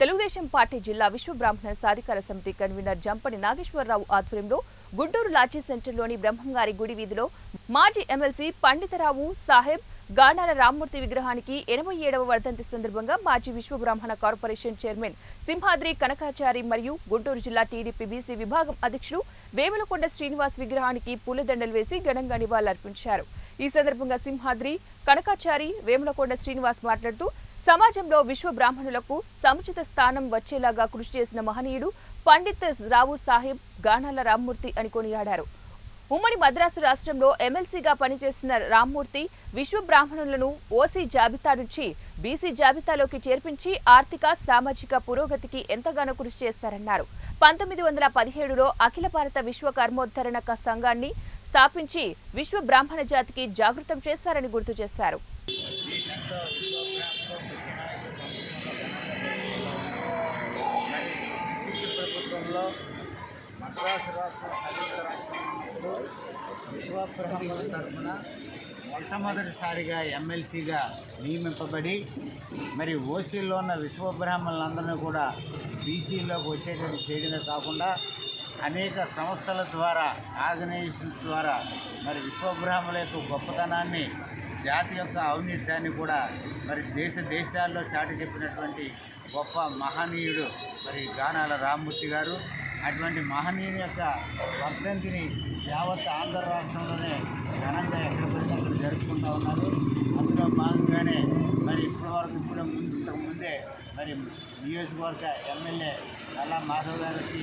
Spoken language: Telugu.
తెలుగుదేశం పార్టీ జిల్లా విశ్వ బ్రాహ్మణ సాధికార సమితి కన్వీనర్ జంపని నాగేశ్వరరావు ఆధ్వర్యంలో గుంటూరు లాచీ సెంటర్లోని బ్రహ్మంగారి గుడి వీధిలో మాజీ ఎమ్మెల్సీ పండితరావు సాహెబ్ గానాల రామ్మూర్తి విగ్రహానికి ఎనభై ఏడవ వర్ధంతి సందర్భంగా మాజీ విశ్వ బ్రాహ్మణ కార్పొరేషన్ చైర్మన్ సింహాద్రి కనకాచారి మరియు గుంటూరు జిల్లా టీడీపీ బీసీ విభాగం అధ్యక్షుడు వేములకొండ శ్రీనివాస్ విగ్రహానికి పూలదండలు వేసి ఘనంగా నివాళులర్పించారు. ఈ సందర్భంగా సింహాద్రి కనకాచారి వేములకొండ శ్రీనివాస్ మాట్లాడుతూ సమాజంలో విశ్వ బ్రాహ్మణులకు సముచిత స్థానం వచ్చేలాగా కృషి చేసిన మహనీయుడు పండిత్ రావు సాహిబ్ గానాల రామ్మూర్తి అని కొనియాడారు. ఉమ్మడి మద్రాసు రాష్ట్రంలో ఎమ్మెల్సీగా పనిచేసిన రామ్మూర్తి విశ్వ బ్రాహ్మణులను ఓసీ జాబితా నుంచి బీసీ జాబితాలోకి చేర్పించి ఆర్థిక సామాజిక పురోగతికి ఎంతగానో కృషి చేస్తారన్నారు. పంతొమ్మిది వందల పదిహేడులో అఖిల భారత విశ్వ కర్మోద్ధరణ సంఘాన్ని స్థాపించి విశ్వ బ్రాహ్మణ జాతికి జాగృతం చేస్తారని గుర్తు చేశారు. ప్రభుత్వంలో మద్రాసు రాష్ట్రం సంయుక్త రాష్ట్రం విశ్వబ్రహ్మల తరఫున మొట్టమొదటిసారిగా ఎమ్మెల్సీగా నియమింపబడి మరి ఓసీలో ఉన్న విశ్వబ్రాహ్మణులందరినీ కూడా బీసీలోకి వచ్చేటట్టు చేయడమే కాకుండా అనేక సంస్థల ద్వారా ఆర్గనైజేషన్స్ ద్వారా మరి విశ్వబ్రాహ్మణుల యొక్క గొప్పతనాన్ని జాతి యొక్క ఔన్నత్యాన్ని కూడా మరి దేశ దేశాల్లో చాటి చెప్పినటువంటి గొప్ప మహనీయుడు మరి గానాల రామ్మూర్తి గారు. అటువంటి మహనీయుని యొక్క వర్ధంతిని యావత్ ఆంధ్ర రాష్ట్రంలోనే ఘనంగా ఎక్కడ పడితే అక్కడ జరుపుకుంటూ ఉన్నారు. అందులో భాగంగానే మరి ఇప్పటివరకు ఇప్పుడు ముందు ఇంతకు ముందే మరి నియోజకవర్గ ఎమ్మెల్యే అలా మాధవ్ గారు వచ్చి